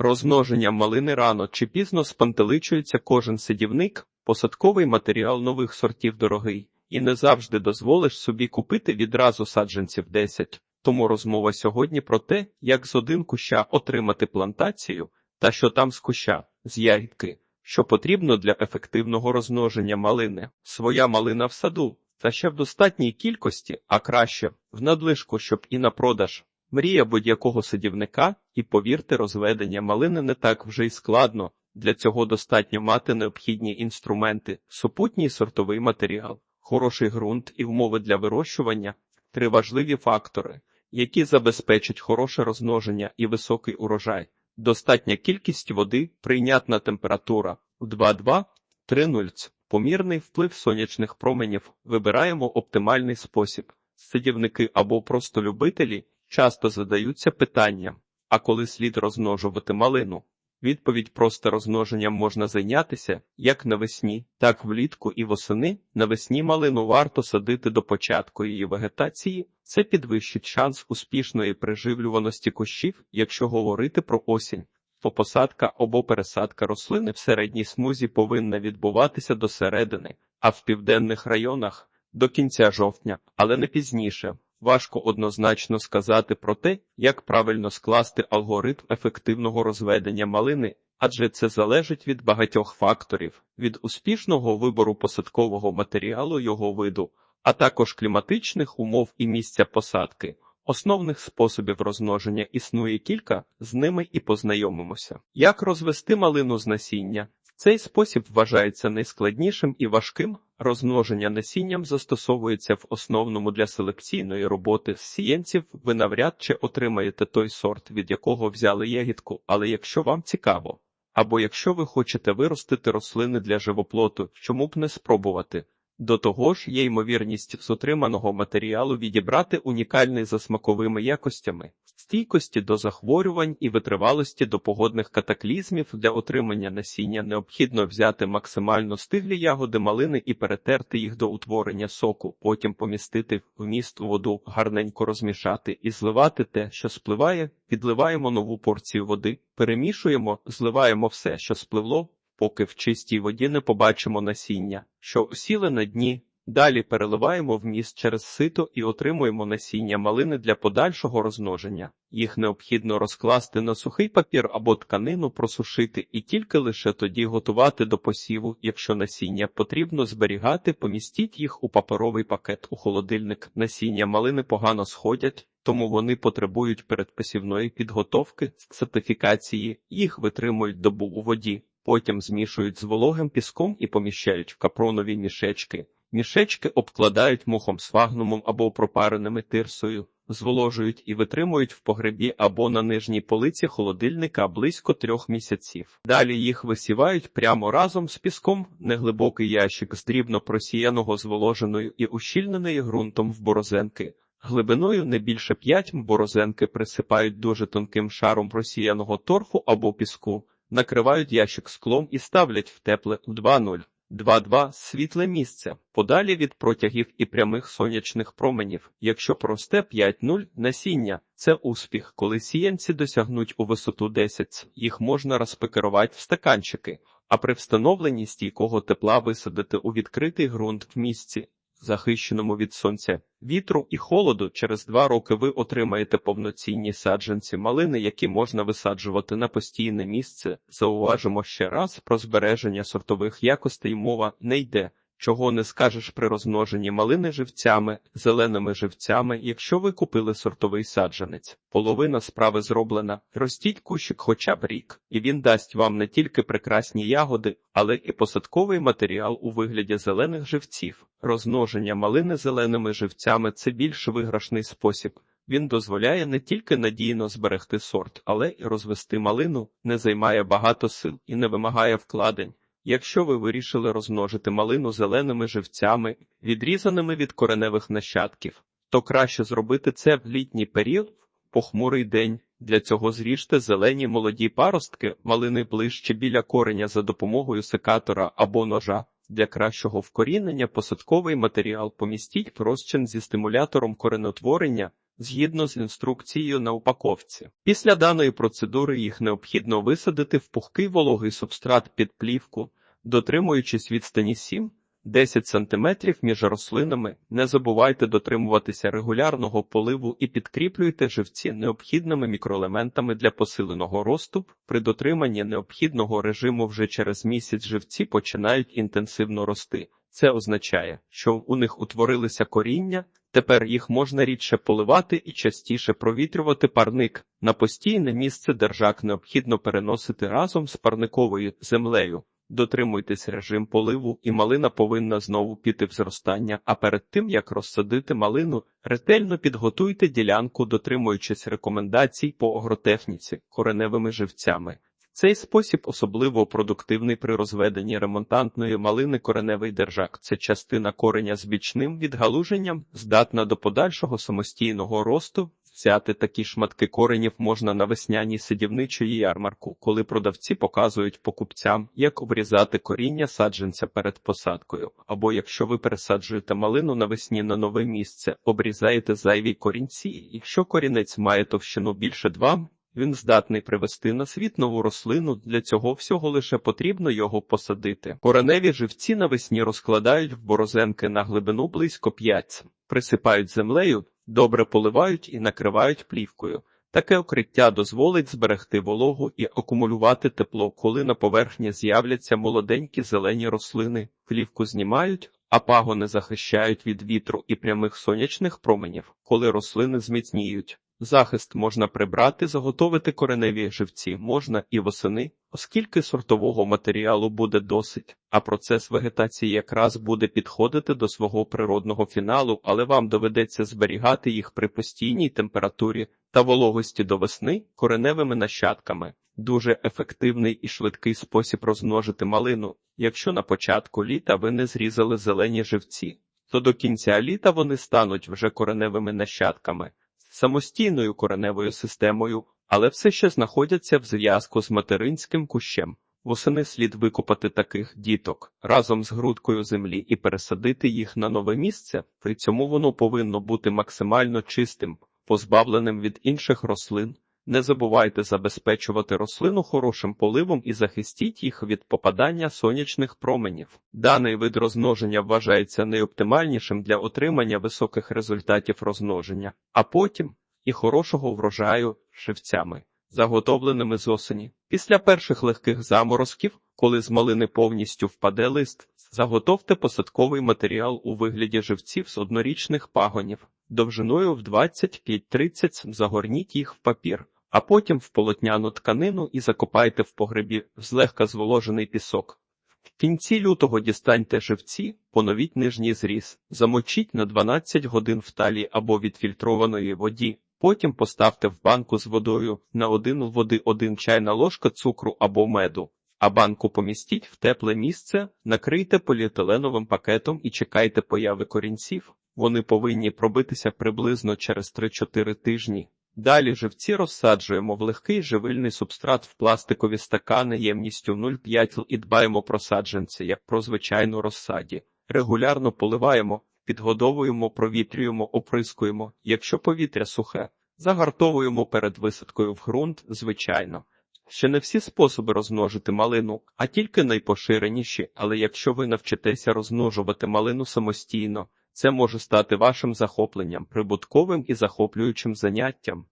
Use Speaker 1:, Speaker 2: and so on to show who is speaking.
Speaker 1: Розмноженням малини рано чи пізно спантеличується кожен садівник, посадковий матеріал нових сортів дорогий, і не завжди дозволиш собі купити відразу саджанців 10. Тому розмова сьогодні про те, як з один куща отримати плантацію, та що там з куща, з ягідки, що потрібно для ефективного розмноження малини. Своя малина в саду, та ще в достатній кількості, а краще в надлишку, щоб і на продаж. Мрія будь-якого садівника, і повірте, розведення малини не так вже й складно. Для цього достатньо мати необхідні інструменти, супутній сортовий матеріал, хороший ґрунт і умови для вирощування три важливі фактори, які забезпечать хороше розмноження і високий урожай. Достатня кількість води, прийнятна температура в 2,2-3,0. Помірний вплив сонячних променів. Вибираємо оптимальний спосіб. Садівники або просто любителі часто задаються питанням, а коли слід розмножувати малину? Відповідь просто розмноженням можна зайнятися як навесні, так влітку і восени. Навесні малину варто садити до початку її вегетації. Це підвищить шанс успішної приживлюваності кущів, якщо говорити про осінь. То посадка або пересадка рослини в середній смузі повинна відбуватися до середини, а в південних районах до кінця жовтня, але не пізніше. Важко однозначно сказати про те, як правильно скласти алгоритм ефективного розведення малини, адже це залежить від багатьох факторів: від успішного вибору посадкового матеріалу його виду, а також кліматичних умов і місця посадки. Основних способів розмноження існує кілька, з ними і познайомимося. Як розвести малину з насіння? Цей спосіб вважається найскладнішим і важким. Розмноження насінням застосовується в основному для селекційної роботи з сієнців. Ви навряд чи отримаєте той сорт, від якого взяли ягідку, але якщо вам цікаво, або якщо ви хочете виростити рослини для живоплоту, чому б не спробувати? До того ж, є ймовірність з отриманого матеріалу відібрати унікальний за смаковими якостями, стійкості до захворювань і витривалості до погодних катаклізмів. Для отримання насіння необхідно взяти максимально стиглі ягоди малини і перетерти їх до утворення соку, потім помістити в міст воду, гарненько розмішати і зливати те, що спливає, підливаємо нову порцію води, перемішуємо, зливаємо все, що спливло поки в чистій воді не побачимо насіння, що осіли на дні. Далі переливаємо в міст через сито і отримуємо насіння малини для подальшого розмноження. Їх необхідно розкласти на сухий папір або тканину, просушити і тільки лише тоді готувати до посіву. Якщо насіння потрібно зберігати, помістіть їх у паперовий пакет у холодильник. Насіння малини погано сходять, тому вони потребують передпосівної підготовки, сертифікації, їх витримують добу у воді. Потім змішують з вологим піском і поміщають в капронові мішечки. Мішечки обкладають мухом сфагнумом або пропареними тирсою, зволожують і витримують в погребі або на нижній полиці холодильника близько трьох місяців. Далі їх висівають прямо разом з піском, неглибокий ящик з дрібно просіяного зволоженою і ущільненої ґрунтом в борозенки. Глибиною не більше 5 борозенки присипають дуже тонким шаром просіяного торфу або піску накривають ящик склом і ставлять в тепле 2-0. 2-2 світле місце, подалі від протягів і прямих сонячних променів. Якщо просте 5-0 насіння, це успіх, коли сіянці досягнуть у висоту 10, їх можна розпекерувати в стаканчики, а при встановленні стійкого тепла висадити у відкритий ґрунт в місці, захищеному від сонця, вітру і холоду, через два роки ви отримаєте повноцінні саджанці малини, які можна висаджувати на постійне місце. Зауважимо ще раз про збереження сортових якостей мова не йде. Чого не скажеш при розмноженні малини живцями, зеленими живцями, якщо ви купили сортовий саджанець. Половина справи зроблена. Ростіть кущик хоча б рік, і він дасть вам не тільки прекрасні ягоди, але і посадковий матеріал у вигляді зелених живців. Розмноження малини зеленими живцями це більш виграшний спосіб. Він дозволяє не тільки надійно зберегти сорт, але й розвести малину, не займає багато сил і не вимагає вкладень. Якщо ви вирішили розмножити малину зеленими живцями, відрізаними від кореневих нащадків, то краще зробити це в літній період, похмурий день. Для цього зріжте зелені молоді паростки, малини ближче біля кореня за допомогою секатора або ножа. Для кращого вкорінення посадковий матеріал помістіть в зі стимулятором коренотворення згідно з інструкцією на упаковці. Після даної процедури їх необхідно висадити в пухкий вологий субстрат під плівку, дотримуючись відстані 7 10 см між рослинами. Не забувайте дотримуватися регулярного поливу і підкріплюйте живці необхідними мікроелементами для посиленого росту. При дотриманні необхідного режиму вже через місяць живці починають інтенсивно рости. Це означає, що у них утворилися коріння. Тепер їх можна рідше поливати і частіше провітрювати парник. На постійне місце держак необхідно переносити разом з парниковою землею. Дотримуйтесь режим поливу, і малина повинна знову піти в зростання. А перед тим як розсадити малину, ретельно підготуйте ділянку, дотримуючись рекомендацій по агротехніці кореневими живцями. Цей спосіб особливо продуктивний при розведенні ремонтантної малини кореневий держак. Це частина кореня з бічним відгалуженням, здатна до подальшого самостійного росту. Взяти такі шматки коренів можна на весняній сидівничої ярмарку, коли продавці показують покупцям, як обрізати коріння саджанця перед посадкою. Або якщо ви пересаджуєте малину навесні на нове місце, обрізаєте зайві корінці. Якщо корінець має товщину більше 2 він здатний привести на світ нову рослину, для цього всього лише потрібно його посадити. Кореневі живці навесні розкладають в борозенки на глибину близько 5, присипають землею, добре поливають і накривають плівкою. Таке укриття дозволить зберегти вологу і акумулювати тепло, коли на поверхні з'являться молоденькі зелені рослини, плівку знімають, а пагони захищають від вітру і прямих сонячних променів, коли рослини зміцніють. Захист можна прибрати, заготовити кореневі живці можна і восени, оскільки сортового матеріалу буде досить, а процес вегетації якраз буде підходити до свого природного фіналу, але вам доведеться зберігати їх при постійній температурі та вологості до весни кореневими нащадками. Дуже ефективний і швидкий спосіб розмножити малину, якщо на початку літа ви не зрізали зелені живці, то до кінця літа вони стануть вже кореневими нащадками самостійною кореневою системою, але все ще знаходяться в зв'язку з материнським кущем. Восени слід викопати таких діток разом з грудкою землі і пересадити їх на нове місце. При цьому воно повинно бути максимально чистим, позбавленим від інших рослин. Не забувайте забезпечувати рослину хорошим поливом і захистіть їх від попадання сонячних променів. Даний вид розмноження вважається найоптимальнішим для отримання високих результатів розмноження, а потім і хорошого врожаю живцями, заготовленими з осені. Після перших легких заморозків, коли з малини повністю впаде лист, заготовте посадковий матеріал у вигляді живців з однорічних пагонів, довжиною в 25-30 загорніть їх в папір а потім в полотняну тканину і закопайте в погребі злегка зволожений пісок. В кінці лютого дістаньте живці, поновіть нижній зріз, замочіть на 12 годин в талі або відфільтрованої воді. Потім поставте в банку з водою на один води один чайна ложка цукру або меду, а банку помістіть в тепле місце, накрийте поліетиленовим пакетом і чекайте появи корінців. Вони повинні пробитися приблизно через 3-4 тижні. Далі живці розсаджуємо в легкий живильний субстрат в пластикові стакани ємністю 0,5 і дбаємо про саджанці, як про звичайну розсаді. Регулярно поливаємо, підгодовуємо, провітрюємо, оприскуємо. Якщо повітря сухе, загартовуємо перед висадкою в ґрунт, звичайно. Ще не всі способи розмножити малину, а тільки найпоширеніші, але якщо ви навчитеся розмножувати малину самостійно, це може стати вашим захопленням, прибутковим і захоплюючим заняттям.